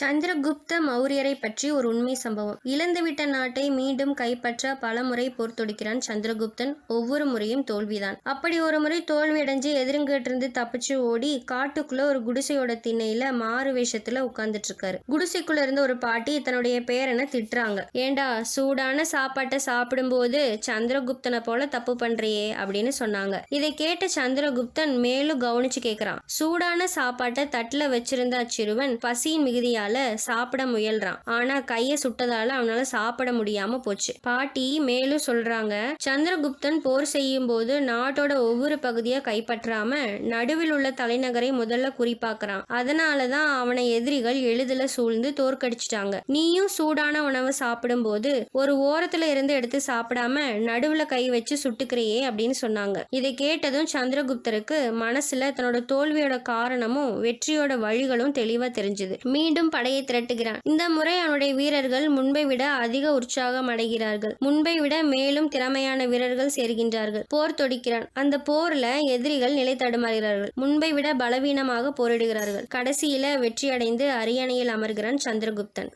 சந்திரகுப்த மௌரியரை பற்றி ஒரு உண்மை சம்பவம். இழந்துவிட்ட நாட்டை மீண்டும் கைப்பற்ற பலமுறை போர் தொடுக்கிறான் சந்திரகுப்தன். ஒவ்வொரு முறையும் தோல்விதான். அப்படி ஒரு முறை தோல்வியடைஞ்சு எதிர்ங்கிட்டிருந்து தப்பிச்சு ஓடி காட்டுக்குள்ள ஒரு குடிசையோட திண்ணையில மாறு வேஷத்துல உட்கார்ந்துட்டு இருக்காரு குடிசைக்குள்ள இருந்த ஒரு பாட்டி தன்னுடைய பேரனை திட்டுறாங்க. ஏண்டா சூடான சாப்பாட்டை சாப்பிடும்போது சந்திரகுப்தனை போல தப்பு பண்றியே அப்படின்னு சொன்னாங்க. இதை கேட்ட சந்திரகுப்தன் மேலும் கவனிச்சு கேக்குறான். சூடான சாப்பாட்டை தட்டுல வச்சிருந்த அச்சிறுவன் பசியின் மிகுதியால சாப்பிட முயல்றான். ஆனா கைய சுட்டதால அவனால சாப்பிட முடியாம போச்சு. பாட்டி மேலும் சொல்றாங்க சந்திரகுப்தன் போர் செய்யும் போது நாட்டோட ஒவ்வொரு பகுதியா கைப்பற்றாம நடுவில் உள்ள தலைநகரை முதல்ல குறிப்பாக்குறான். அதனாலதான் அவனை எதிரிகள் எளிதில் சூழ்ந்து தோற்கடிச்சிட்டாங்க. நீயும் சூடான உணவை சாப்பிடும்போது ஒரு ஓரத்துல இருந்து எடுத்து சாப்பிடாம நடுவுல கை வச்சு சுட்டுக்கிறியே அப்படின்னு சொன்னாங்க. இதை கேட்டதும் சந்திரகுப்தருக்கு மனசுல தன்னோட தோல்வியோட காரணமும் வெற்றியோட வழிகளும் தெளிவா தெரிஞ்சுது. மீண்டும் படையை திரட்டுகிறான். இந்த முறை அவனுடைய வீரர்கள் முன்பை விட அதிக உற்சாகம் அடைகிறார்கள் முன்பை விட மேலும் திறமையான வீரர்கள் சேர்கின்றார்கள். போர் தொடிக்கிறான். அந்த போர்ல எதிரிகள் நிலை தடுமாறுகிறார்கள். முன்பை விட பலவீனமாக போரிடுகிறார்கள். கடைசியில வெற்றியடைந்து அரியணையில் அமர்கிறான் சந்திரகுப்தன்.